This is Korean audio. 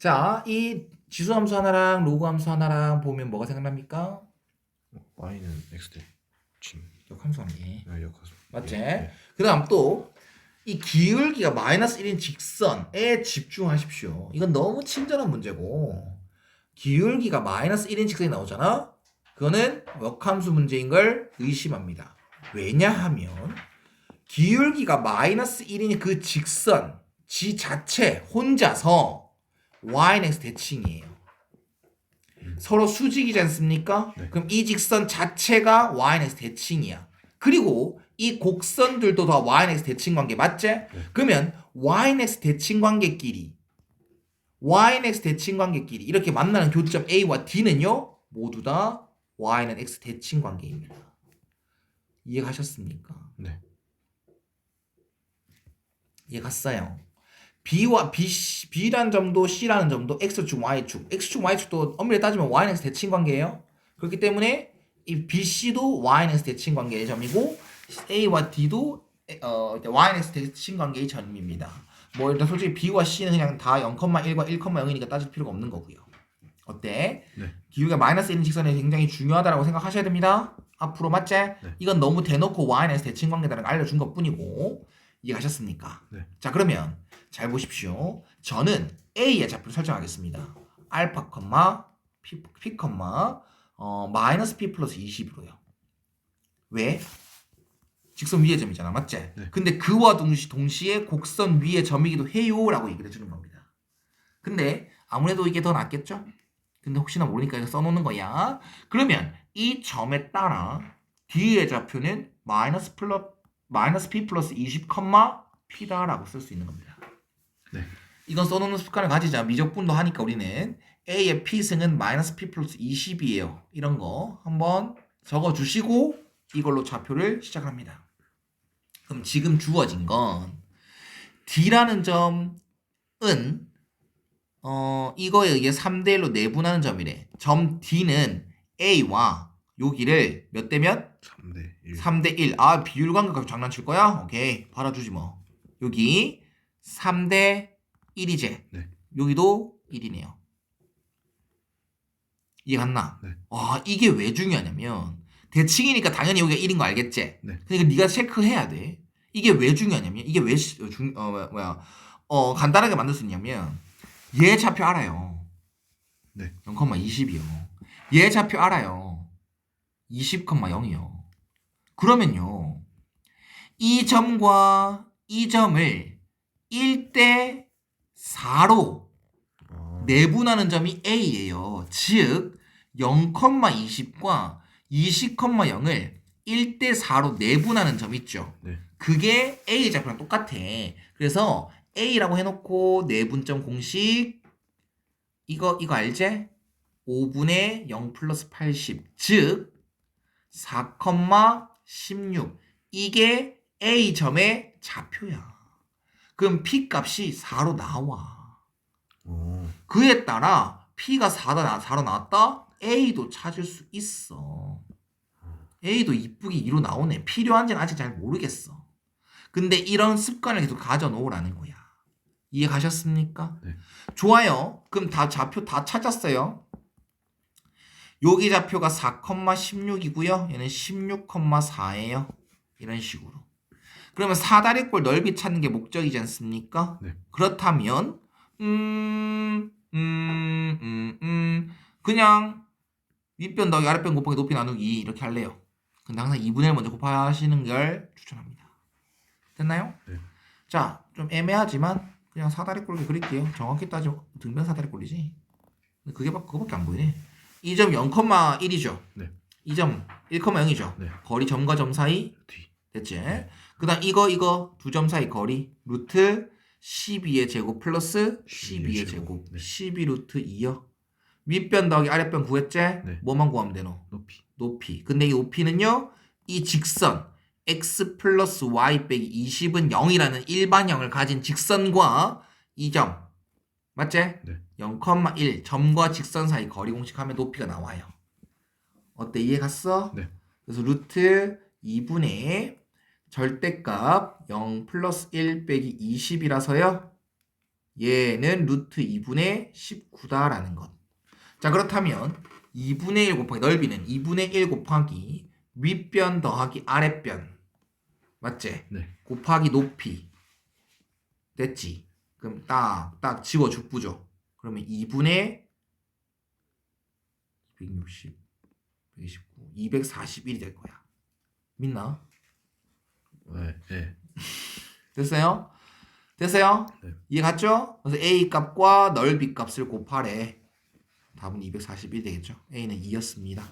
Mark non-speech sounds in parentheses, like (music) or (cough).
자, 이 지수 함수 하나랑 로그 함수 하나랑 보면 뭐가 생각납니까? y는 x 대 진. 역함수 아니에요. 아, 역하수. 맞지? 예, 그 다음 또, 이 기울기가 마이너스 1인 직선에 집중하십시오. 이건 너무 친절한 문제고, 기울기가 마이너스 1인 직선이 나오잖아? 그거는 역함수 문제인 걸 의심합니다. 왜냐하면, 기울기가 마이너스 1인 그 직선, 지 자체, 혼자서 y는 대칭이에요. 서로 수직이지 않습니까? 네. 그럼 이 직선 자체가 y는 대칭이야. 그리고 이 곡선들도 다 y는 대칭 관계 맞지? 그러면 y는 대칭 관계끼리 y는 대칭 관계끼리 이렇게 만나는 교점 a와 d는요 모두 다 y는 x 대칭 관계입니다. 이해가셨습니까? 네. 이해 갔어요. B와 B, B라는 점도 C라는 점도 X축, Y축. X축, Y축도 엄밀히 따지면 Y는 대칭 관계예요. 그렇기 때문에 이 BC도 Y는 대칭 관계의 점이고 A와 D도 어, Y는 대칭 관계의 점입니다. 뭐 일단 솔직히 B와 C는 그냥 다 0,1과 1,0이니까 따질 필요가 없는 거고요. 어때? 네. 기울기가 마이너스 1인 직선이 굉장히 중요하다고 생각하셔야 됩니다. 앞으로 맞지? 이건 너무 대놓고 Y는 대칭 관계다라는 걸 알려준 것 뿐이고 이해가셨습니까? 네. 자 그러면 잘 보십시오. 저는 A의 좌표를 설정하겠습니다. 알파 컴마 P, P 컴마 어, 마이너스 P 플러스 20으로요. 왜? 직선 위의 점이잖아. 맞지? 네. 근데 그와 동시, 동시에 곡선 위의 점이기도 해요라고 얘기를 해주는 겁니다. 근데 아무래도 이게 더 낫겠죠? 근데 혹시나 모르니까 이거 써놓는 거야. 그러면 이 점에 따라 D의 좌표는 마이너스 플러 마이너스 P 플러스 20 컴마 P다라고 쓸 수 있는 겁니다. 네. 이건 써놓는 습관을 가지자. 미적분도 하니까 우리는 A의 P승은 마이너스 P 플러스 20이에요. 이런 거 한번 적어주시고 이걸로 좌표를 시작합니다. 그럼 지금 주어진 건 D라는 점은 어 이거에 의해 3대 1로 내분하는 점이래. 점 D는 A와 여기를 몇 대 몇? 3대 1. 3대 1. 아, 비율 관계가 장난칠 거야? 오케이. 받아주지 뭐. 여기 3대 1이제. 네. 여기도 1이네요. 이해 갔나? 네. 와, 이게 왜 중요하냐면 대칭이니까 당연히 여기가 1인 거 알겠지? 네. 그러니까 네가 체크해야 돼. 이게 왜 중요하냐면 이게 왜 시- 어, 중, 어, 뭐야, 뭐야. 어, 간단하게 만들 수 있냐면 얘 좌표 알아요. 네. 0,20이요. 얘 좌표 알아요. 20,0이요. 그러면요. 이 점과 이 점을 1대 4로 아, 내분하는 점이 A예요. 즉 0,20과 20,0을 1대 4로 내분하는 점 있죠. 네. 그게 A 좌표랑 똑같아. 그래서 A라고 해놓고 내분점 공식 이거 이거 알지? 5분의 0 플러스 80. 즉 4,16 이게 A 점의 좌표야. 그럼 P 값이 4로 나와. 오. 그에 따라 P가 4다, 4로 나왔다? A도 찾을 수 있어. A도 이쁘게 2로 나오네. 필요한지는 아직 잘 모르겠어. 근데 이런 습관을 계속 가져놓으라는 거야. 이해 가셨습니까? 네. 좋아요. 그럼 다 좌표 다 찾았어요. 여기 좌표가 4,16이고요. 얘는 16,4예요. 이런 식으로. 그러면 사다리꼴 넓이 찾는 게 목적이지 않습니까? 네. 그렇다면 음, 음, 음, 음, 그냥 윗변 더하기 아랫변 곱하기 높이 나누기 이렇게 할래요. 근데 항상 2분의 1 먼저 곱하시는 걸 추천합니다. 됐나요? 네. 자, 좀 애매하지만 그냥 사다리꼴로 그릴게요. 정확히 따지면 등변 사다리꼴이지. 근데 그게 막 그거밖에 안 보이네. 이점 0,1이죠. 네. 이점 1,0이죠. 네. 거리 점과 점 사이 뒤. 됐지? 그다음 이거 이거 두 점 사이 거리 루트 12의 제곱 플러스 12의 12의 제곱 제곱. 네. 12 루트 2요. 윗변 더하기 아랫변 구했지? 네. 뭐만 구하면 되노? 높이. 높이. 근데 이 높이는요. 이 직선 x 플러스 y 빼기 20은 0이라는 일반형을 가진 직선과 이 점 맞지? 네. 0,1 점과 직선 사이 거리 공식하면 높이가 나와요. 어때 이해 갔어? 네. 그래서 루트 2분의 절대값 0 플러스 1 빼기 20이라서요. 얘는 루트 2분의 19다라는 것. 자, 그렇다면 2분의 1 곱하기 넓이는 2분의 1 곱하기 윗변 더하기 아랫변. 맞지? 네. 곱하기 높이. 됐지? 그럼 딱, 딱 지워 죽부죠. 그러면 2분의 160, 129, 241이 될 거야. 믿나? 네. 네. (laughs) 됐어요? 됐어요? 네. 이해 갔죠? 그래서 A 값과 넓이 값을 곱하래. 답은 241 되겠죠? A는 2였습니다.